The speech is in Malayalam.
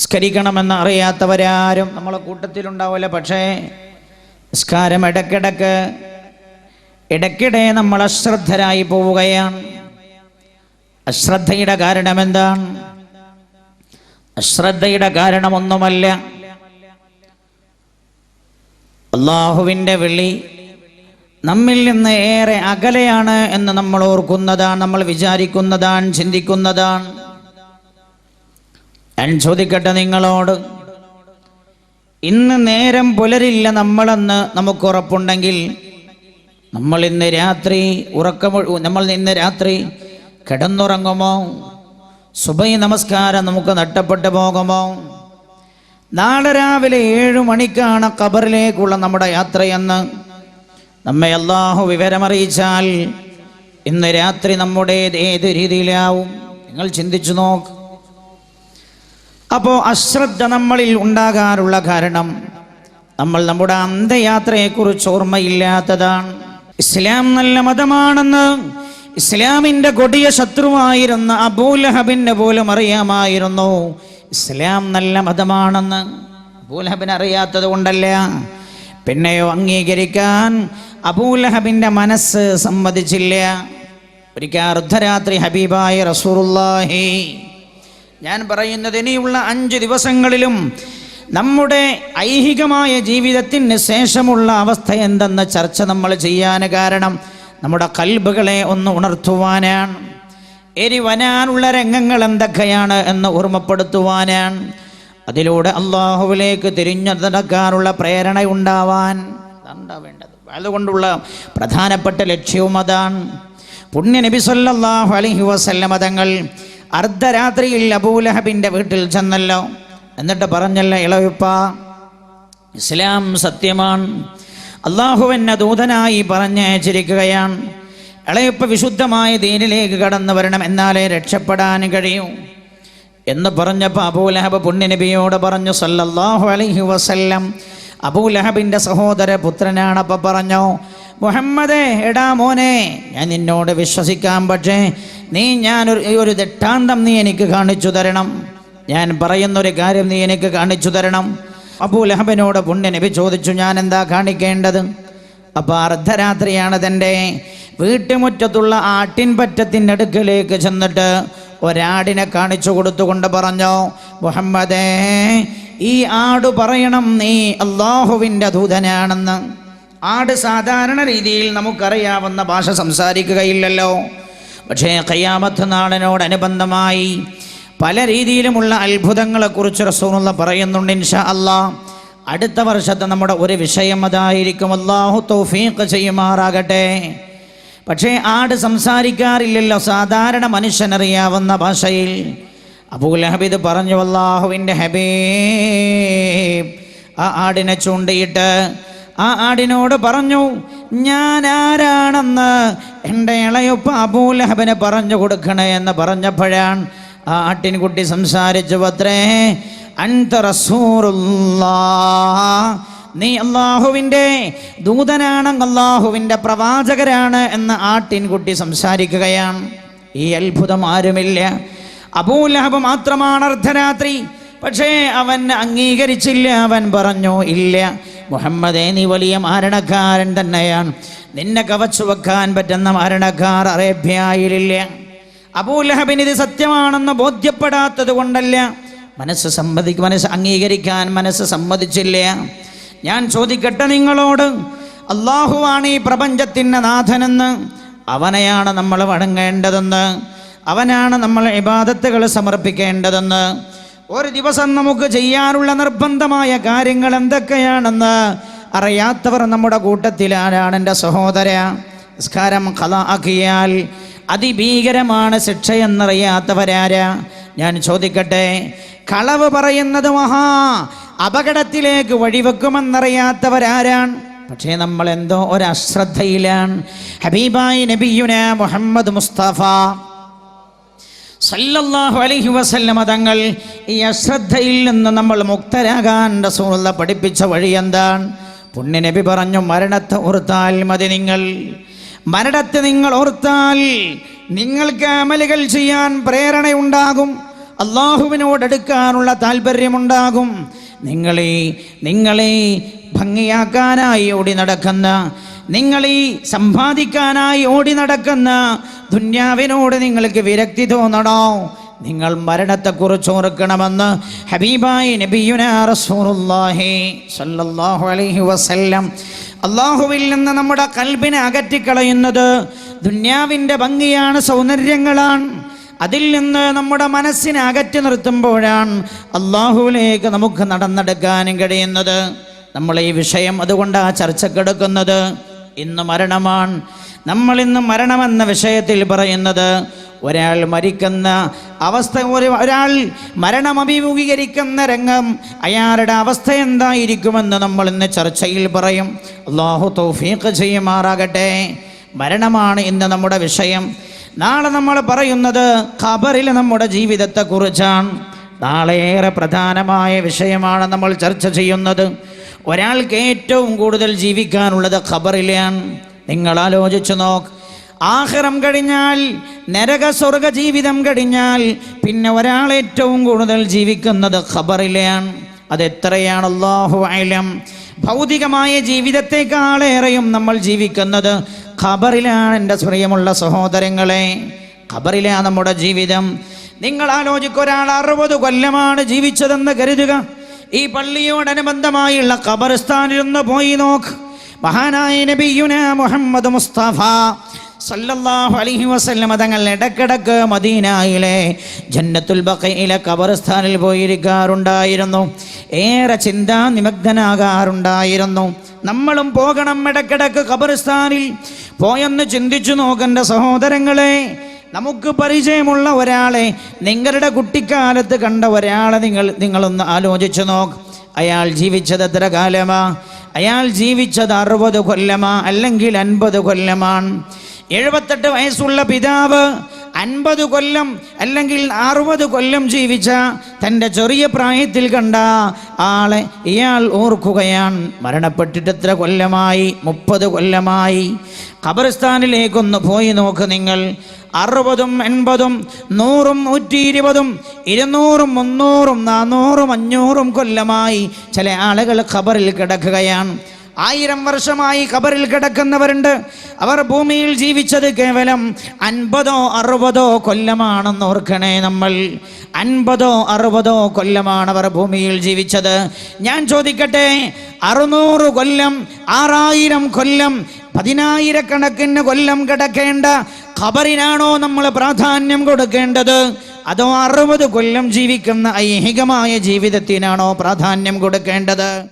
നിസ്കരിക്കണമെന്ന് അറിയാത്തവരാരും നമ്മളെ കൂട്ടത്തിലുണ്ടാവില്ല പക്ഷേ നിസ്കാരം ഇടയ്ക്കിടക്ക് ഇടയ്ക്കിടെ നമ്മൾ അശ്രദ്ധരായി പോവുകയാണ്. അശ്രദ്ധയുടെ കാരണം എന്താണ് അശ്രദ്ധയുടെ കാരണമൊന്നുമല്ല. അള്ളാഹുവിന്റെ വിളി നമ്മിൽ നിന്ന് ഏറെ അകലെയാണ് എന്ന് നമ്മൾ ഓർക്കുന്നതാണ് നമ്മൾ വിചാരിക്കുന്നതാണ് ചിന്തിക്കുന്നതാണ്. ഞാൻ ചോദിക്കട്ടെ നിങ്ങളോട് ഇന്ന് നേരം പുലരില്ല നമ്മളെന്ന് നമുക്ക് ഉറപ്പുണ്ടെങ്കിൽ നമ്മൾ ഇന്ന് രാത്രി ഉറക്കം നമ്മൾ ഇന്ന് രാത്രി കിടന്നുറങ്ങുമോ? സുബൈ നമസ്കാരം നമുക്ക് നഷ്ടപ്പെട്ടു പോകുമോ? നാളെ രാവിലെ ഏഴു മണിക്കാണ് ഖബറിലേക്കുള്ള നമ്മുടെ യാത്രയെന്ന് നമ്മെ അള്ളാഹു വിവരമറിയിച്ചാൽ ഇന്ന് രാത്രി നമ്മുടെ ഏത് രീതിയിലാവും? നിങ്ങൾ ചിന്തിച്ചു നോക്ക്. അപ്പോൾ അശ്രദ്ധ നമ്മളിൽ ഉണ്ടാകാനുള്ള കാരണം നമ്മൾ നമ്മുടെ അന്ത്യയാത്രയെക്കുറിച്ച് ഓർമ്മയില്ലാത്തതാണ്. ഇസ്ലാം നല്ല മതമാണെന്ന് ഇസ്ലാമിന്റെ കൊടിയ ശത്രുവായിരുന്ന അബൂലഹബിന് പോലും അറിയാമായിരുന്നു. ഇസ്ലാം നല്ല മതമാണെന്ന് അബൂലഹബിൻ അറിയാത്തത് കൊണ്ടല്ല. പിന്നെയോ അംഗീകരിക്കാൻ അബൂലഹബിന്റെ മനസ്സ് സമ്മതിച്ചില്ല. ഒരിക്കൽ അർദ്ധരാത്രി ഹബീബായ റസൂറുല്ലാഹി ഞാൻ പറയുന്നത് ഇനിയുള്ള അഞ്ച് ദിവസങ്ങളിലും നമ്മുടെ ഐഹികമായ ജീവിതത്തിന് ശേഷമുള്ള അവസ്ഥ എന്തെന്ന ചർച്ച നമ്മൾ ചെയ്യാൻ കാരണം നമ്മുടെ കൽബുകളെ ഒന്ന് ഉണർത്തുവാനാണ്. ഇനി വരാനുള്ള രംഗങ്ങൾ എന്തൊക്കെയാണ് എന്ന് ഓർമ്മപ്പെടുത്തുവാനാണ്. അതിലൂടെ അള്ളാഹുവിലേക്ക് തിരിഞ്ഞു നടക്കാനുള്ള പ്രേരണ ഉണ്ടാവാൻ വേണ്ടത്. അതുകൊണ്ടുള്ള പ്രധാനപ്പെട്ട ലക്ഷ്യവും അതാണ്. പുണ്യ നബി സല്ലല്ലാഹു അലൈഹി വസല്ലമ തങ്ങൾ അർദ്ധരാത്രിയിൽ അബൂലഹബിന്റെ വീട്ടിൽ ചെന്നല്ലോ. എന്നിട്ട് പറഞ്ഞല്ലോ ഇളവിപ്പ ഇസ്ലാം സത്യമാണ്. അള്ളാഹു ദൂതനായി പറഞ്ഞയച്ചിരിക്കുകയാണ്. ഇളയപ്പ വിശുദ്ധമായ ദീനിലേക്ക് കടന്നു വരണം എന്നാലേ രക്ഷപ്പെടാൻ കഴിയൂ. എന്ന് പറഞ്ഞപ്പോൾ അബൂലഹബ് പുണ്യനബിയോട് പറഞ്ഞു സല്ലല്ലാഹു അലൈഹി വസല്ലം. അബൂലഹബിന്റെ സഹോദര പുത്രനാണപ്പോൾ പറഞ്ഞു മുഹമ്മദേ എടാ മോനെ ഞാൻ നിന്നോട് വിശ്വസിക്കാം പക്ഷേ നീ ഞാൻ ഒരു ദട്ടാന്തം നീ എനിക്ക് കാണിച്ചു തരണം. ഞാൻ പറയുന്നൊരു കാര്യം നീ എനിക്ക് കാണിച്ചു തരണം. അബൂലഹബിനോട് പുണ്യനബി ചോദിച്ചു ഞാൻ എന്താ കാണിക്കേണ്ടത്? അപ്പോൾ അർദ്ധരാത്രിയാണ് തന്റെ വീട്ടുമുറ്റത്തുള്ള ആട്ടിൻപറ്റത്തിന്റെ അടുക്കലേക്ക് ചെന്നിട്ട് ഒരാടിനെ കാണിച്ചു കൊടുത്തുകൊണ്ട് പറഞ്ഞു മുഹമ്മദേ ഈ ആട് പറയണം നീ അള്ളാഹുവിന്റെ ദൂതനാണെന്ന്. ആട് സാധാരണ രീതിയിൽ നമുക്കറിയാവുന്ന ഭാഷ സംസാരിക്കുകയില്ലല്ലോ. പക്ഷേ കയ്യാമത്ത് നാളിനോടനുബന്ധമായി പല രീതിയിലുമുള്ള അത്ഭുതങ്ങളെക്കുറിച്ച് റസൂനുള്ള പറയുന്നുണ്ട് ഇൻഷാ അള്ളാ അടുത്ത വർഷത്തെ നമ്മുടെ ഒരു വിഷയം അതായിരിക്കും. അള്ളാഹു തൗഫീഖ് ചെയ്യുമാറാകട്ടെ. പക്ഷേ ആട് സംസാരിക്കാറില്ലല്ലോ സാധാരണ മനുഷ്യനറിയാവുന്ന ഭാഷയിൽ. അബൂൽ അബൂലഹബിദ് പറഞ്ഞു അള്ളാഹുവിന്റെ ഹബീബ് ആ ആടിനെ ചൂണ്ടിയിട്ട് ആ ആടിനോട് പറഞ്ഞു ഞാൻ ആരാണെന്ന് എന്റെ ഇളയൊപ്പ അബൂലഹബിനെ പറഞ്ഞു കൊടുക്കണേ എന്ന് പറഞ്ഞപ്പോഴാണ് ആ ആട്ടിൻകുട്ടി സംസാരിച്ചു പത്രേ അൻത നീ അള്ളാഹുവിന്റെ ദൂതനാണ് അള്ളാഹുവിന്റെ പ്രവാചകരാണ് എന്ന് ആട്ടിൻകുട്ടി സംസാരിക്കുകയാണ്. ഈ അത്ഭുതം ആരുമില്ല. അബൂലഹബ് മാത്രമാണ് അർദ്ധരാത്രി. പക്ഷേ അവൻ അംഗീകരിച്ചില്ല. അവൻ പറഞ്ഞു ഇല്ല മുഹമ്മദേ നീ വലിയ മാരണക്കാരൻ തന്നെയാണ്. നിന്നെ കവച്ചു വെക്കാൻ പറ്റുന്ന മാരണക്കാർ അറേബ്യയിലില്ല. അബൂലഹബിന് ഇത് സത്യമാണെന്ന് ബോധ്യപ്പെടാത്തത് കൊണ്ടല്ല. മനസ്സ് സമ്മതി മനസ്സ് അംഗീകരിക്കാൻ മനസ്സ് സമ്മതിച്ചില്ല. ഞാൻ ചോദിക്കട്ടെ നിങ്ങളോട് അള്ളാഹുവാണ് ഈ പ്രപഞ്ചത്തിന്റെ നാഥനെന്ന്. അവനെയാണ് നമ്മൾ വണങ്ങേണ്ടതെന്ന്. അവനാണ് നമ്മൾ ഇബാദത്തുകൾ സമർപ്പിക്കേണ്ടതെന്ന്. ഒരു ദിവസം നമുക്ക് ചെയ്യാനുള്ള നിർബന്ധമായ കാര്യങ്ങൾ എന്തൊക്കെയാണെന്ന് അറിയാത്തവർ നമ്മുടെ കൂട്ടത്തിലാരാണ് എന്റെ സഹോദര നിസ്കാരം കഥ ആക്കിയാൽ അതിഭീകരമാണ് ശിക്ഷയെന്നറിയാത്തവരാരാ ഞാൻ ചോദിക്കട്ടെ കളവ് പറയുന്നത് മഹാ അപകടത്തിലേക്ക് വഴിവെക്കുമെന്നറിയാത്തവരാരാണ് പക്ഷേ നമ്മൾ എന്തോ ഒരു അശ്രദ്ധയിലാണ് ഹബീബായി നബിയുന മുഹമ്മദ് മുസ്തഫ സല്ലല്ലാഹു അലൈഹി വസല്ലമ തങ്ങൾ ഈ അശ്രദ്ധയിൽ നിന്ന് നമ്മൾ മുക്തരാകാൻ റസൂലുള്ള പഠിപ്പിച്ച വഴി എന്താണ്? പുണ്യനബി പറഞ്ഞു മരണത്തെ ഓർത്താൽ മതി നിങ്ങൾ. മരണത്തെ നിങ്ങൾ ഓർത്താൽ നിങ്ങൾക്ക് അമലുകൾ ചെയ്യാൻ പ്രേരണയുണ്ടാകും. അള്ളാഹുവിനോട് അടുക്കാനുള്ള താല്പര്യമുണ്ടാകും നിങ്ങളെ നിങ്ങളെ ഭംഗിയാക്കാനായി ഓടി നടക്കുന്ന നിങ്ങളീ സമ്പാദിക്കാനായി ഓടി നടക്കുന്ന ദുന്യാവിനോട് നിങ്ങൾക്ക് വിരക്തി തോന്നണോ? നിങ്ങൾ മരണത്തെക്കുറിച്ച് ഓർക്കണമെന്ന് ഹബീബായി റസൂലുള്ളാഹി അലൈഹി വസല്ലം അള്ളാഹുവിൽ നിന്ന് നമ്മുടെ കൽബിനെ അകറ്റിക്കളയുന്നത് ദുന്യാവിന്റെ ഭംഗിയാണ് സൗന്ദര്യങ്ങളാണ്. അതിൽ നിന്ന് നമ്മുടെ മനസ്സിനെ അകറ്റി നിർത്തുമ്പോഴാണ് അള്ളാഹുവിലേക്ക് നമുക്ക് നടന്നെടുക്കാനും കഴിയുന്നത്. നമ്മൾ ഈ വിഷയം അതുകൊണ്ടാണ് ചർച്ചക്കെടുക്കുന്നത്. ഇന്ന് മരണമാണ്. നമ്മൾ ഇന്ന് മരണമെന്ന വിഷയത്തിൽ പറയുന്നത് ഒരാൾ മരിക്കുന്ന അവസ്ഥ ഒരു ഒരാൾ മരണം അഭിമുഖീകരിക്കുന്ന രംഗം അയാളുടെ അവസ്ഥ എന്തായിരിക്കുമെന്ന് നമ്മൾ ഇന്ന് ചർച്ചയിൽ പറയും. അള്ളാഹു തൗഫീഖ് ചെയ്യുമാറാകട്ടെ. മരണമാണ് ഇന്ന് നമ്മുടെ വിഷയം. നാളെ നമ്മൾ പറയുന്നത് ഖബറിൽ നമ്മുടെ ജീവിതത്തെക്കുറിച്ചാണ്. നാളെ ഏറെ പ്രധാനമായ വിഷയമാണ് നമ്മൾ ചർച്ച ചെയ്യുന്നത്. ഒരാൾക്ക് ഏറ്റവും കൂടുതൽ ജീവിക്കാനുള്ളത് ഖബറിലാണ്. നിങ്ങൾ ആലോചിച്ചു നോക്ക്. ആഹ്റം കഴിഞ്ഞാൽ നരക സ്വർഗ ജീവിതം കഴിഞ്ഞാൽ പിന്നെ ഒരാൾ ഏറ്റവും കൂടുതൽ ജീവിക്കുന്നത് ഖബറിലെയാണ് അതെത്രയാണ് അള്ളാഹു അലം. ഭൗതികമായ ജീവിതത്തെക്കാളേറെയും നമ്മൾ ജീവിക്കുന്നത് ഖബറിലാണ് എന്റെ പ്രിയമുള്ള സഹോദരങ്ങളെ. ഖബറിലാണ് നമ്മുടെ ജീവിതം. നിങ്ങൾ ആലോചിക്കൊരാൾ അറുപത് കൊല്ലമാണ് ജീവിച്ചതെന്ന് കരുതുക. ഈ പള്ളിയോടനുബന്ധമായുള്ള ഖബർസ്ഥാനിൽ ഒന്ന് പോയി നോക്ക്. മഹാനായ നബിയുന മുഹമ്മദ് മുസ്തഫ സല്ലല്ലാഹു അലൈഹി വസല്ലം തങ്ങൾ ഇടക്കിടക്ക് മദീനയിലെ ജന്നത്തുൽ ബക്കയിലെ ഖബർസ്ഥാനിൽ പോയിരിക്കാറുണ്ടായിരുന്നു. ഏറെ ചിന്താ നിമഗ്നനാകാറുണ്ടായിരുന്നു. നമ്മളും പോകണം ഇടക്കിടക്ക് ഖബർസ്ഥാനിൽ. പോയെന്ന് ചിന്തിച്ചു നോക്കേണ്ട സഹോദരങ്ങളെ. നമുക്ക് പരിചയമുള്ള ഒരാളെ നിങ്ങളുടെ കുട്ടിക്കാലത്ത് കണ്ട ഒരാളെ നിങ്ങൾ നിങ്ങളൊന്ന് ആലോചിച്ചു നോക്ക്. അയാൾ ജീവിച്ചത് എത്ര കാലമാ? അയാൾ ജീവിച്ചത് അറുപത് കൊല്ലമാ അല്ലെങ്കിൽ അൻപത് കൊല്ലമാണ്. എഴുപത്തെട്ട് വയസ്സുള്ള പിതാവ് അൻപത് കൊല്ലം അല്ലെങ്കിൽ അറുപത് കൊല്ലം ജീവിച്ച തന്റെ ചെറിയ പ്രായത്തിൽ കണ്ട ആളെ ഇയാൾ ഓർക്കുകയാണ്. മരണപ്പെട്ടിട്ട് എത്ര കൊല്ലമായി? മുപ്പത് കൊല്ലമായി. ഖബർസ്ഥാനിലേക്കൊന്ന് പോയി നോക്ക് നിങ്ങൾ. അറുപതും എൺപതും നൂറും നൂറ്റി ഇരുപതും ഇരുന്നൂറും മുന്നൂറും നാന്നൂറും അഞ്ഞൂറും കൊല്ലമായി ചില ആളുകൾ ഖബറിൽ കിടക്കുകയാണ്. ആയിരം വർഷമായി ഖബറിൽ കിടക്കുന്നവരുണ്ട്. അവർ ഭൂമിയിൽ ജീവിച്ചത് കേവലം അൻപതോ അറുപതോ കൊല്ലമാണെന്ന് ഓർക്കണേ നമ്മൾ. അൻപതോ അറുപതോ കൊല്ലമാണ് അവർ ഭൂമിയിൽ ജീവിച്ചത്. ഞാൻ ചോദിക്കട്ടെ അറുന്നൂറ് കൊല്ലം ആറായിരം കൊല്ലം പതിനായിരക്കണക്കിന് കൊല്ലം കിടക്കേണ്ട ഖബറിനാണോ നമ്മൾ പ്രാധാന്യം കൊടുക്കേണ്ടത്? അതോ അറുപത് കൊല്ലം ജീവിക്കുന്ന ഐഹികമായ ജീവിതത്തിനാണോ പ്രാധാന്യം കൊടുക്കേണ്ടത്?